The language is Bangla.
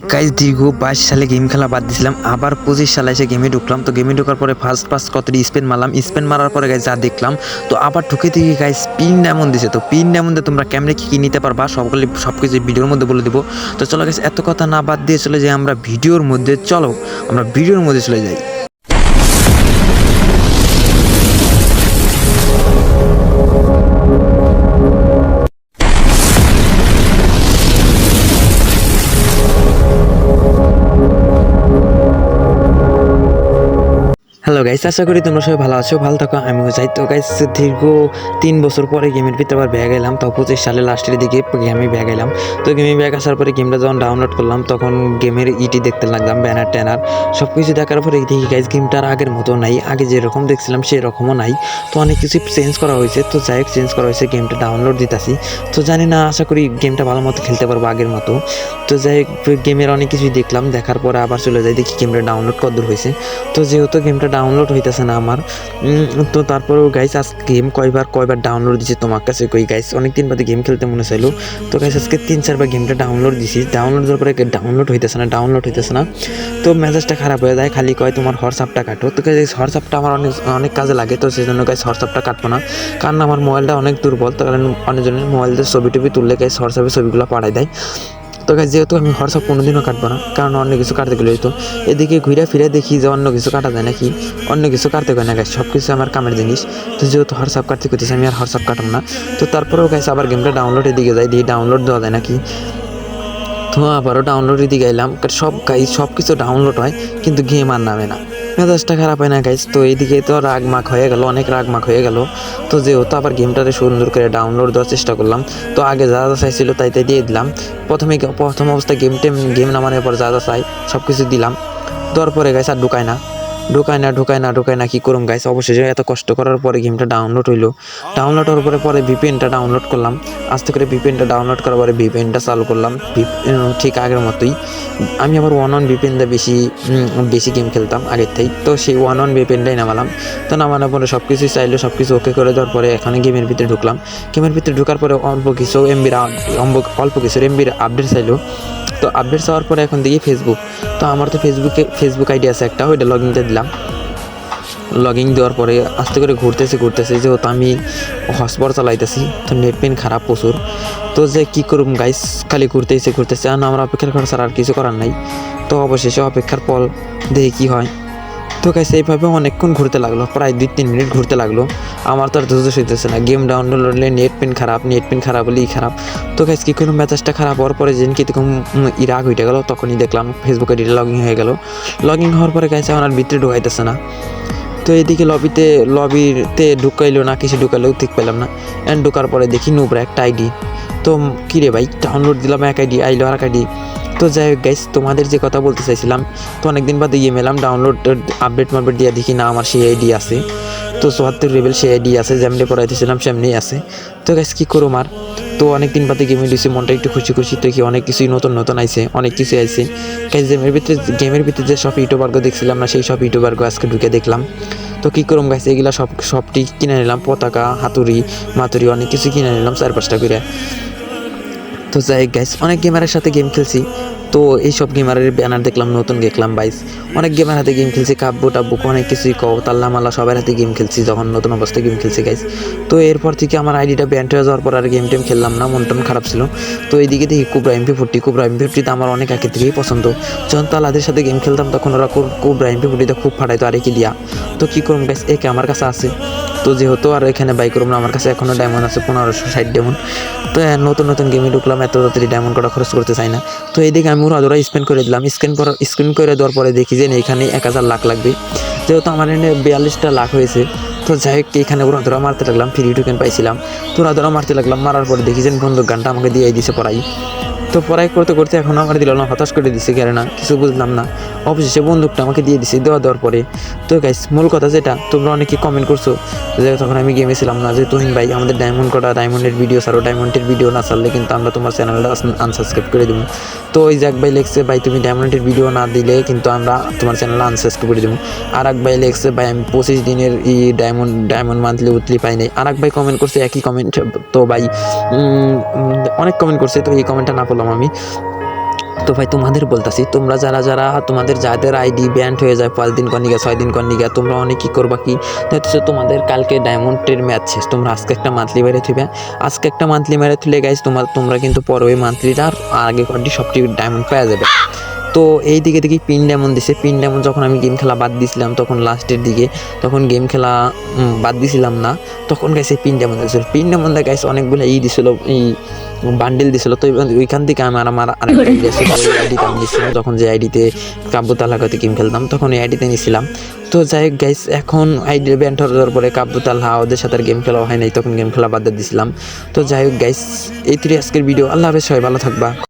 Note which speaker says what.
Speaker 1: গাইজ দীর্ঘ বাইশ সালে গেম খেলা বাদ দিয়েছিলাম আবার পঁচিশ সালে এসে গেমে ঢুকলাম। তো গেমে ঢোকার পরে ফার্স্ট পাস কতটি স্পেন মারলাম? স্পেন মারার পরে গাইজ যা দেখলাম, তো আবার ঢুকে থেকে গাইজ পিন ডায়মন্ড দিছে। তো পিন ডায়মন্ডে তোমরা ক্যামেরা কী কী নিতে পারবা, সবগুলি সব কিছু ভিডিওর মধ্যে বলে দেবো। তো চলো গাইজ এত কথা না বাদ দিয়ে চলে যে আমরা ভিডিওর মধ্যে। চলো, আমরা ভিডিওর মধ্যে চলে যাই। হ্যালো গাইস আশা করি তোমরা সবাই ভালো আছো, ভালো থাকো, আমিও যাই। তো গাইস দীর্ঘ তিন বছর পরে গেমের ভিতরে আবার ব্যাগ এলাম তো, পঁচিশ সালে লাস্টের দিকে গেমে ব্যাগ এলাম তো গেমে ব্যাগ আসার পরে গেমটা যখন ডাউনলোড করলাম, তখন গেমের ইটি দেখতে লাগলাম ব্যানার ট্যানার সব কিছু দেখার পরে দেখি গাইস গেমটা আর আগের মতো নাই। আগে যেরকম দেখছিলাম, সেরকমও নাই। তো, অনেক কিছু চেঞ্জ করা হয়েছে। তো, যাই হোক চেঞ্জ করা হয়েছে গেমটা ডাউনলোড দিতেছি। তো, জানি না, আশা করি গেমটা ভালো মতো খেলতে পারব আগের মতো। তো, যাই গেমের অনেক কিছুই দেখলাম, দেখার পরে আবার চলে যাই, দেখি গেমটা ডাউনলোড কদ্দূর হয়েছে। তো, যেহেতু গেমটা ডাউনলোড হইতেছে না আমার। তো তারপরেও গাইস আজ গেম কয়বার কয়বার ডাউনলোড দিছি তোমার কাছে কই গাইস অনেক দিন বাদে গেম খেলতে মনে চাইলো। তো গাইস আজকে তিন, চারবার গেমটা ডাউনলোড দিছি। ডাউনলোড দেওয়ার পরে ডাউনলোড হইতেছে না ডাউনলোড হইতেছে না। তো মেজাজটা খারাপ হয়ে যায়, খালি কয় তোমার হোয়াটসঅ্যাপটা কাটো। তো গাইস হোয়াটসঅ্যাপটা আমার অনেক অনেক কাজে লাগে, তো সেই জন্য গাইস হোয়াটসঅ্যাপটা কাটবো না। কারণ আমার মোবাইলটা অনেক দুর্বল, তো কারণ অনেকজনের মোবাইল দিয়ে ছবি টবি তুললে গাইস হোয়াটসঅ্যাপে ছবিগুলো পাঠাই দেয়। তো গাছ যেহেতু আমি হোয়াটসঅ্যাপ কোনোদিনও কাটবো না, কারণ অন্য কিছু কাটতে গেলে তো এদিকে ঘুরে ফিরে দেখি যে অন্য কিছু কাটা যায় নাকি, অন্য কিছু কাটতে গেলে না গাছ সব কিছু আমার কামের জিনিস। তো যেহেতু হোয়াটসঅ্যাপ কাটতে করতেছি, আমি আর হোয়াটসঅ্যাপ কাটাম না। তো তারপরেও গাছ আবার গেমটা ডাউনলোডের দিকে যাই দিয়ে ডাউনলোড দেওয়া যায় নাকি। তো আবারও ডাউনলোড দিকে এলাম সব গাই সব কিছু ডাউনলোড হয়, কিন্তু গেম আর নামে না। মেজাজটা খারাপ হয় না গাইজ তো এইদিকে তো রাগ মাখ হয়ে গেল, অনেক রাগ মাখ হয়ে গেল। তো যেহেতু আবার গেমটাতে সুন্দর করে ডাউনলোড দেওয়ার চেষ্টা করলাম, তো আগে যা যা চাইছিল তাই তাই দিয়ে দিলাম। প্রথমে প্রথম অবস্থায় গেম টেম গেম নামানোর পর যা যা চাই সব কিছু দিলাম। দেওয়ার পরে গাইজ আর ঢুকায় না। ঢুকায় না ঢুকায় না ঢুকায় না, কি করুম গাইস অবশেষে এত কষ্ট করার পরে গেমটা ডাউনলোড হইল। ডাউনলোড হওয়ার পরে পরে ভিপিএনটা ডাউনলোড করলাম। আস্তে করে ভিপিএনটা ডাউনলোড করার পরে ভিপিএনটা চালু করলাম। ঠিক আগের মতোই। আমি আবার ওয়ান ওয়ান ভিপিএন দিয়ে বেশি বেশি গেম খেলতাম আগের থেকে তো সেই ওয়ান ওয়ান ভিপিএনটাই নামালাম। তো নামানোর পরে সব কিছু চাইলো সব কিছু ওকে করে দেওয়ার পরে এখানে গেমের ভিতরে ঢুকলাম। গেমের ভিতরে ঢোকার পরে অল্প কিছু এমবির অল্প কিছু এমবির আপডেট চাইলো। আপডেট হওয়ার পরে এখন দেখি ফেসবুক তো আমার তো ফেসবুকে ফেসবুক আইডি আছে একটা, ওইটা লগ ইনতে দিলাম। ইন দেওয়ার পরে আস্তে করে ঘুরতেছি ঘুরতেছি, যেহেতু আমি হসপট চালাইতেছি, তো নেট পেন খারাপ প্রচুর। তো যে কী করুম গাইস খালি ঘুরতেছে ঘুরতেছে, আর আমার অপেক্ষার করা ছাড়া আর কিছু করার নাই। তো অবশেষে অপেক্ষার পর দেখি কী হয়। তো গাইস, এইভাবে অনেকক্ষণ ঘুরতে লাগল, প্রায় দুই তিন মিনিট ঘুরতে লাগল। আমার তো আর ধৈর্য সইতেছে না গেম ডাউনলোড হলে নেট পেন খারাপ নেট পেন খারাপ হলেই খারাপ। তো গাইস, কী করলাম, মেজাজটা খারাপ হওয়ার পরে যেদিন কীরকম ইরাগ হইতে গেলো, তখনই দেখলাম ফেসবুকে লগ ইন হয়ে গেল। লগ ইন হওয়ার পরে গাইছে আমার ভিতরে ঢুকাইতেছে না। তো এদিকে লবিতে লবিতে ঢুকাইলো না, কিছু ঢুকাইলেও ঠিক পেলাম না। অ্যান্ড ঢোকার পরে দেখি নুবরা একটা আইডি তো কী রে ভাই ডাউনলোড দিলাম এক আইডি আইলো আর এক আইডি তো যাই হোক গাইস তোমাদের যে কথা বলতে চাইছিলাম, তো অনেকদিন বাদে ইয়ে মেলাম ডাউনলোড আপডেট মাপডেট দিয়ে দেখি না আমার সেই আইডি আছে। তো চুয়াত্তর লেভেল সেই আইডি আছে যেমনি পড়াইতেছিলাম সেমনি আছে। তো গাইস কী করুম আর? তো অনেক দিন বাদে গেমে দিয়েছি মনটা একটু খুশি খুশি দেখি অনেক কিছুই নতুন নতুন আইছে, অনেক কিছু আইছে। গাইস গেমের ভিতরে গেমের ভিতরে যে সব ইউটিউবার্গ দেখছিলাম না, সেই সব ইউটিউবার্গ আজকে ঢুকে দেখলাম। তো কী করুম গাইছে এগুলা সব, সবটি কিনে নিলাম, পতাকা, হাতুড়ি মাতুরি অনেক কিছু কিনে নিলাম চার পাঁচটা করে। তো যাই গাইস অনেক গেমারের সাথে গেম খেলছি। তো এইসব গেমারের ব্যানার দেখলাম, নতুন দেখলাম বাইস অনেক গেমার হাতে গেম খেলছি কাব্য টাব্য অনেক কিছুই কও, তাল্লা মাল্লা সবার হাতে গেম খেলছি, যখন নতুন অবস্থায় গেম খেলছি গাইস তো এরপর থেকে আমার আইডিটা ব্যান্ড হয়ে যাওয়ার পর আর গেম টেম খেললাম না মন টন খারাপ ছিল। তো এইদিকে দেখি Cobra MP forty Cobra MP ফোর্টিতে আমার অনেক আগে থেকেই পছন্দ। যখন তালাদের সাথে গেম খেলতাম, তখন ওরা কুব- কুবরা এমপি ফোর্টিতে খুব ফাটাইতো, আর কি দিয়া? তো কী করুন গাইস একে আমার কাছে আছে। তো যেহেতু আর এখানে বাই করুম না, আমার কাছে এখনও ডায়মন্ড আছে, পনেরোশো ষাট ডায়মন্ড তো নতুন নতুন গেমে ঢুকলাম, এত তাড়াতাড়ি ডায়মন্ড করা খরচ করতে চাই না। তো এইদিকে আমি ওরা ধরা স্পেন্ড করে দিলাম। স্ক্রিন করার স্ক্রিন করে দেওয়ার পরে দেখি যে এখানে এক হাজার লাখ লাগবে। যেহেতু আমার এখানে বিয়াল্লিশটা লাখ হয়েছে, তো যাই হোক এখানে ওরা ধরা মারতে লাগলাম ফ্রি টোকেন পাইছিলাম। তো ওরা ধরা মারতে লাগলাম, মারার পরে দেখি যে বন্দুক গানটা আমাকে দিয়ে দিছে পড়াই তো পড়াই করতে করতে এখন আমার দিল না, হতাশ করে দিছে কেন না, কিছু বুঝলাম না। অবশেষে বন্দুকটা আমাকে দিয়ে দিছে, দেওয়া দেওয়ার পরে। তো গাইস মূল কথা যেটা, তোমরা অনেকে কমেন্ট করছ যে তখন আমি গেমে ছিলাম না, যে তুহিন ভাই আমাদের ডায়মন্ড করা ডায়মন্ডের ভিডিও ছাড়ো ডায়মন্ডের ভিডিও না ছাড়লে কিন্তু আমরা তোমার চ্যানেলটা আনসাবস্ক্রাইব করে দেবো। তো ওই জাক ভাই লেখছে, ভাই, তুমি ডায়মন্ডের ভিডিও না দিলে কিন্তু আমরা তোমার চ্যানেল আনসাবস্ক্রাইব করে দেবো। আর এক ভাই লেখছে, ভাই, আমি পঁচিশ দিনের ই ডায়মন্ড ডায়মন্ড মান্থলি উতলি পাই নাই। আর এক ভাই কমেন্ট করছে, একই কমেন্ট তো ভাই। অনেক কমেন্ট করছে, তো এই কমেন্টটা না পড়লাম আমি। তো ভাই, তোমাদের বলতেছি, তোমরা যারা যারা তোমাদের যাদের আইডি ব্যান্ড হয়ে যায়, পাঁচ দিন কর নিগা, ছয় দিন কর নিগা, তোমরা অনেক কী করবা কি? হচ্ছে তোমাদের কালকে ডায়মন্ডের ম্যাচ শেষ, তোমরা আজকে একটা মান্থলি মেরে থুবে আজকে একটা মান্থলি মেরে থুলে গাইজ তোমার, তোমরা কিন্তু পরে ওই আর আগে কটি সবটি ডায়মন্ড পাওয়া যাবে। তো এই দিকে দেখি পিন ডায়মন্ড দিছে। পিন ডায়মন্ড যখন আমি গেম খেলা বাদ দিছিলাম তখন লাস্টের দিকে, তখন গেম খেলা বাদ দিছিলাম না। তখন গাইছে পিন ডায়মন্ড দিছিল। পিন ডায়মন্ডে গাইছে অনেকগুলো ই দিছিল এই বান্ডেল দিছিল। তো ওইখান- থেকে আমার আমার আরেকটা আইডি আছে ওই আইডিতে যখন যে আইডিতে কাব্য তালাকাতে গেম খেলতাম, তখন ওই আইডিতে নিছিলাম। তো যাই হোক গাইস এখন আইডি ব্যান্ড হওয়ার পরে কাব্য তালহা ওদের সাথে আর গেম খেলা হয় নাই। তখন গেম খেলা বাদ দিছিলাম। তো যাই হোক গাইস এই তুই আজকের ভিডিও আল্লাহ হাফেজ, সবাই ভালো থাকবা।